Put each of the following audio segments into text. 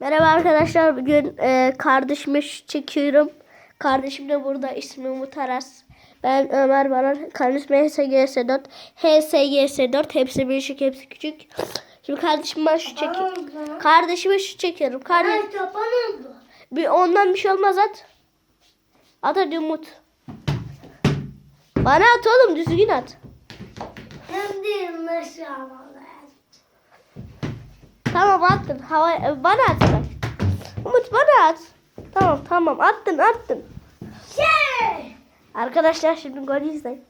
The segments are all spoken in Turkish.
Merhaba arkadaşlar. Bugün e, kardeşimi çekiyorum. Kardeşim de burada. İsmi Umut Aras. Ben Ömer Baran. Kardeşim HSGS4. HSGS4. Hepsi büyük, hepsi küçük. Şimdi kardeşime şu çekiyorum. Kardeşime şu çekiyorum. Kardeş, bir ondan bir şey olmaz at. At hadi Umut. Bana at oğlum düzgün at. Hem de nasıl havalı. Tamam attın. Hava bana at bak. Umut bana at. Tamam tamam attın attın. Şey. Arkadaşlar şimdi golü izleyin.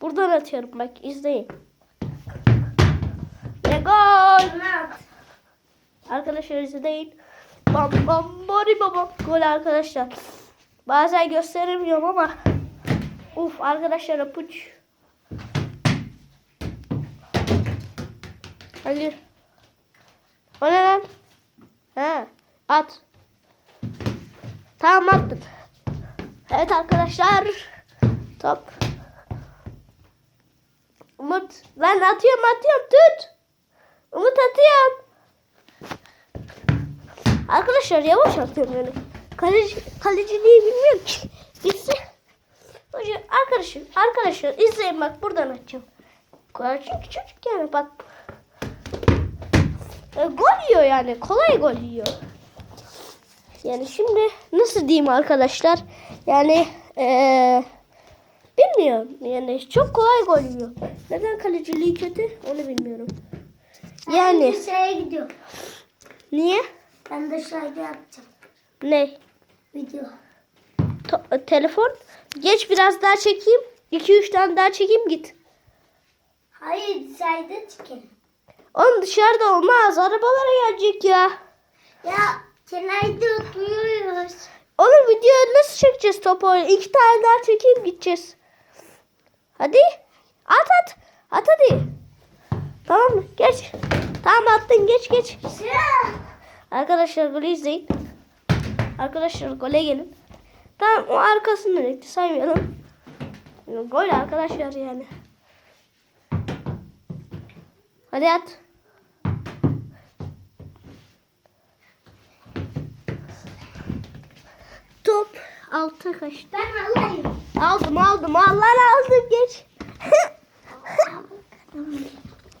Buradan atıyorum bak izleyin. Ve gol. Arkadaşlar izleyin. Bam bam bari baba. Gol arkadaşlar. Bazen gösteremiyorum ama. Uf arkadaşlar apuç. Hadi. O ne lan? He. At. Tamam attım. Evet arkadaşlar. Top. Umut. Ben atıyorum atıyorum tut. Umut atıyorum. Arkadaşlar yavaş atıyorum yani. Kaleci, kaleciliği bilmiyorum ki. Gitsin. Hocam arkadaşlar, arkadaşlar izleyin bak buradan açacağım. Kaleci küçücük yani bak. E, gol yiyor yani. Kolay gol yiyor. Yani şimdi nasıl diyeyim arkadaşlar? Yani eee bilmiyorum. Yani çok kolay gol yiyor. Neden kaleciliği kötü onu bilmiyorum. Yani Ben şeye gidiyorum. niye? Ben şöyle yapacağım. Ne? Video. To- telefon. Geç biraz daha çekeyim. 2-3 tane daha çekeyim git. Hayır dışarıda çıkın. Oğlum dışarıda olmaz. Arabalara gelecek ya. Ya kenarda oturuyoruz. Oğlum video nasıl çekeceğiz topu? İki tane daha çekeyim gideceğiz. Hadi. At at. At hadi. Tamam mı? Geç. Tamam attın geç geç. Arkadaşlar golü izleyin. Arkadaşlar gole gelin. Tamam o arkasından etti saymayalım. Gol arkadaşlar yani. Hadi at. Top altı kaçtı. Ben alayım. Aldım aldım Allah aldım geç.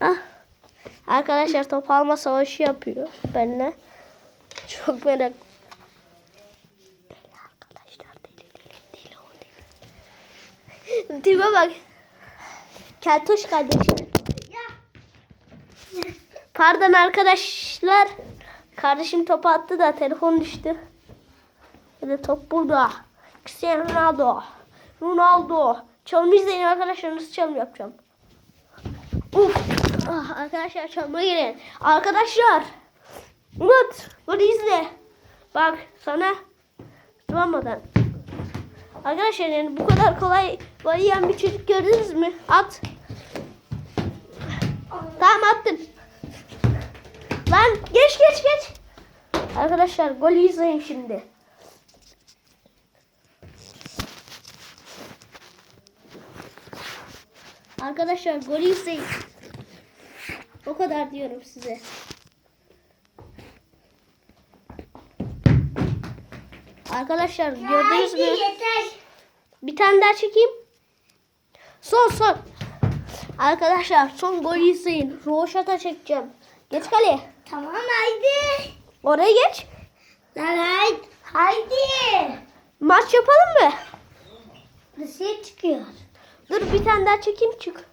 ah. Arkadaşlar top alma savaşı yapıyor benimle. Çok merak. Deli arkadaşlar deli deli deli o deli. Tipe bak. Keltoş kardeşim. Pardon arkadaşlar. Kardeşim topu attı da telefon düştü. Bir de top burada. Cristiano Ronaldo. Ronaldo. Çalım izleyin arkadaşlar nasıl çalım yapacağım. Uf. Ah, arkadaşlar çalma gelin. Arkadaşlar. Umut. Bunu izle. Bak sana. Duramadan. Arkadaşlar yani bu kadar kolay gol yiyen bir çocuk gördünüz mü? At. Tamam attım. Lan geç geç geç. Arkadaşlar golü izleyin şimdi. Arkadaşlar golü izleyin. O kadar diyorum size. Arkadaşlar gördünüz mü? Yeter. Bir tane daha çekeyim. Son son. Arkadaşlar son golü izleyin. Roşata çekeceğim. Geç kaleye. Tamam haydi. Oraya geç. Lan haydi. Haydi. Maç yapalım mı? Dışarı çıkıyor. Dur bir tane daha çekeyim çık.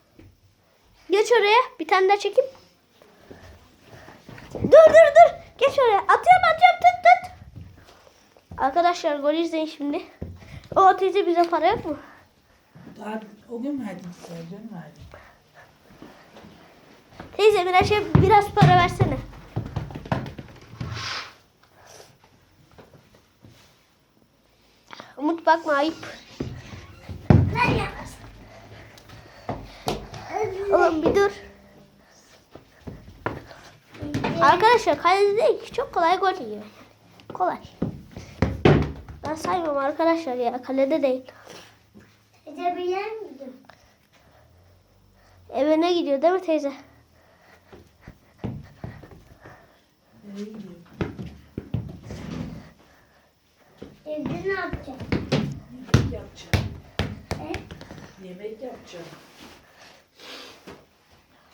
Geç oraya. Bir tane daha çekeyim. Dur dur dur. Geç oraya. Atıyorum atıyorum tut tut. Arkadaşlar gol izleyin şimdi. O teyze bize para yok mu? Daha o gün mü verdin size? Dün mü verdin? Teyze biraz şey biraz para versene. Umut bakma ayıp. Lan yapasın. Oğlum bir dur. Arkadaşlar kalede değil ki çok kolay gol yiyor. Kolay. Ben saymam arkadaşlar ya kalede değil. Edebilir miyim? Evine gidiyor değil mi teyze? Ne gidiyor? Evde ne yapacağım? Yemek yapacağım. Yemek yapacağım.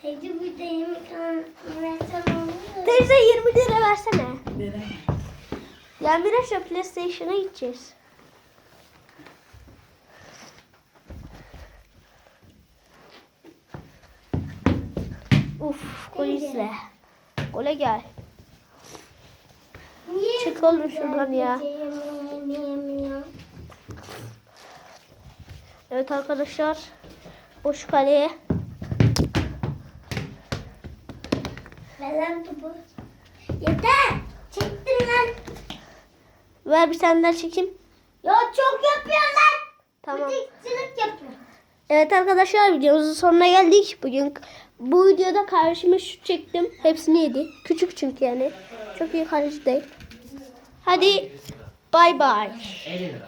Teyze de yemek anlatsam olur? Teyze 20 lira versene. Veremem. Ya Miraç'la PlayStation'a gideceğiz. Uf, gol izle. Gole gel. Niye Çık oğlum şuradan ya. Evet arkadaşlar. Boş kaleye. Ver lan topu. Yeter. Çektin lan. Ver bir tane daha çekeyim. Ya çok yapıyor lan. Tamam. Bıtıkçılık yapıyor. Evet arkadaşlar videomuzun sonuna geldik. Bugün bu videoda kardeşime şut çektim. Hepsini yedi. Küçük çünkü yani. Çok iyi kaleci değil. Hadi bay bay. 50 lira.